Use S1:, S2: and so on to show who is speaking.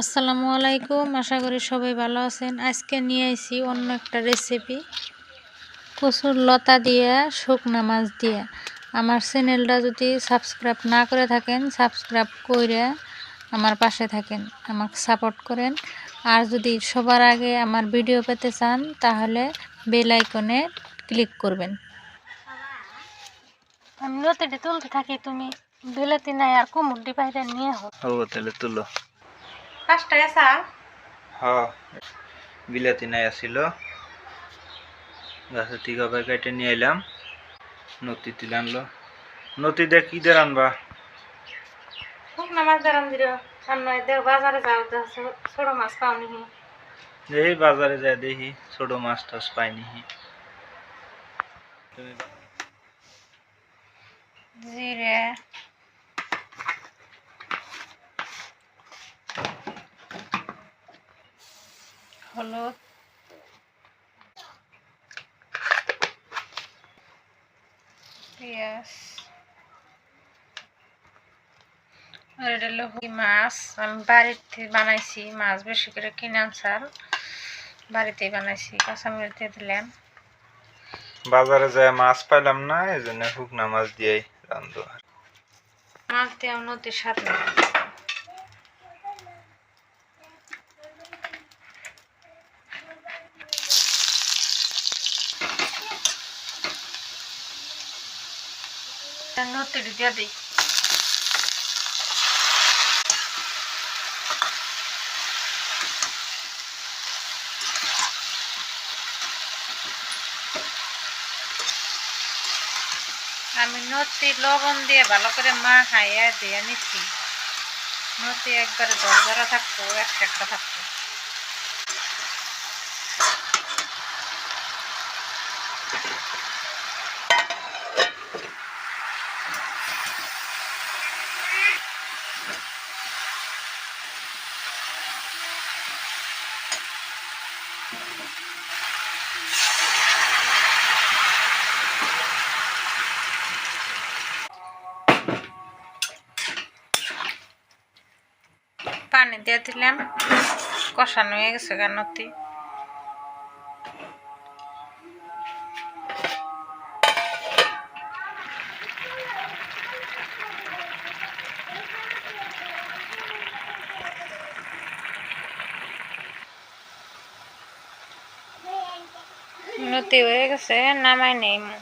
S1: আসসালামু আলাইকুম আশা করি সবাই ভালো আছেন। আজকে নিয়ে আইছি অন্য একটা রেসিপি কচুর লতা দিয়ে শুকনা মাছ দিয়ে। আমার চ্যানেলটা যদি সাবস্ক্রাইব না করে থাকেন সাবস্ক্রাইব করে আমার পাশে থাকেন আমাকে সাপোর্ট করেন। আর যদি সবার আগে আমার ভিডিও পেতে চান তাহলে বেল আইকনে ক্লিক করবেন। আমি লতিটি তুলতে থাকি তুমি বিলাতি নাই আর কুমুরটি বাইরে নিয়ে হোক
S2: তাহলে তুলো।
S1: পাঁচটা এসা
S2: হ। বিলাতি নাই আসিল গাছের টিকা পাই কেটে নিয়ে এলাম নতি তিল আনলো। নতি দেখ কি দের আনবা
S1: শুকনা মাছ দাঁড়ান দিল সামনে দেখ বাজারে যাও ছোট মাছ পাওনি
S2: দেখি বাজারে যায় দেখি ছোট মাছ টাছ পাইনি
S1: জিরে হলুদ পেঁয়াজ আর এটা হলো মাছ। আমি বাড়িতে বানাইছি মাছ বেশি করে কিনে আনসার বাড়িতেই বানাইছি কাঁচামরিচ দিয়ে দিলাম।
S2: বাজারে যায় মাছ পাইলাম না এই জন্য শুকনা মাছ দিয়েই রান্ধো।
S1: মাছ দিয়ে নদীর স্বাদ দিয়ে আমি নতি লবণ দিয়ে ভালো করে মা খাইয়া দিয়ে নিচ্ছি নতি একবারে দরজারা থাকতো একটা থাকতো পানি দিয়ে দিলাম কষানো হয়ে গেছে গানতি নতি হয়ে গেছে নামাই নেই মু।